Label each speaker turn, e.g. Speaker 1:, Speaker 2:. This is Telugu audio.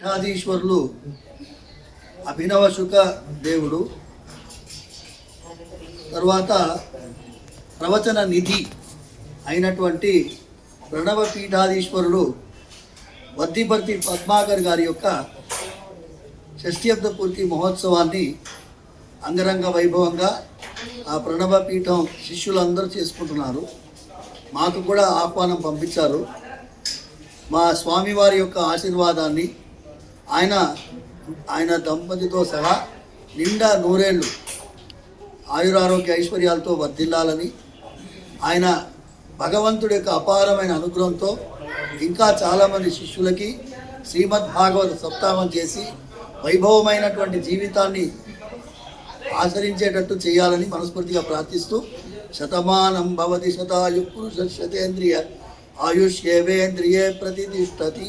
Speaker 1: పీఠాధీశ్వరులు అభినవ శుక దేవుడు. తర్వాత ప్రవచన నిధి అయినటువంటి ప్రణవ పీఠాధీశ్వరులు వద్దిపర్తి పద్మాకర్ గారి యొక్క షష్ట్యబ్ద పూర్తి మహోత్సవాన్ని అంగరంగ వైభవంగా ఆ ప్రణవ పీఠం శిష్యులందరూ చేసుకుంటున్నారు. మాకు కూడా ఆహ్వానం పంపించారు. మా స్వామివారి యొక్క ఆశీర్వాదాన్ని ఆయన ఆయన దంపతితో సహా నిండా నూరేళ్ళు ఆయురారోగ్య ఐశ్వర్యాలతో వర్ధిల్లాలని ఆయన భగవంతుడి యొక్క అపారమైన అనుగ్రహంతో ఇంకా చాలామంది శిష్యులకి శ్రీమద్ భాగవత సప్తాహం చేసి వైభవమైనటువంటి జీవితాన్ని ఆచరించేటట్టు చేయాలని మనస్ఫూర్తిగా ప్రార్థిస్తూ శతమానం భవతి శతాయు పురుష శతేంద్రియ ఆయుష్యేవేంద్రియే ప్రతిష్టతి.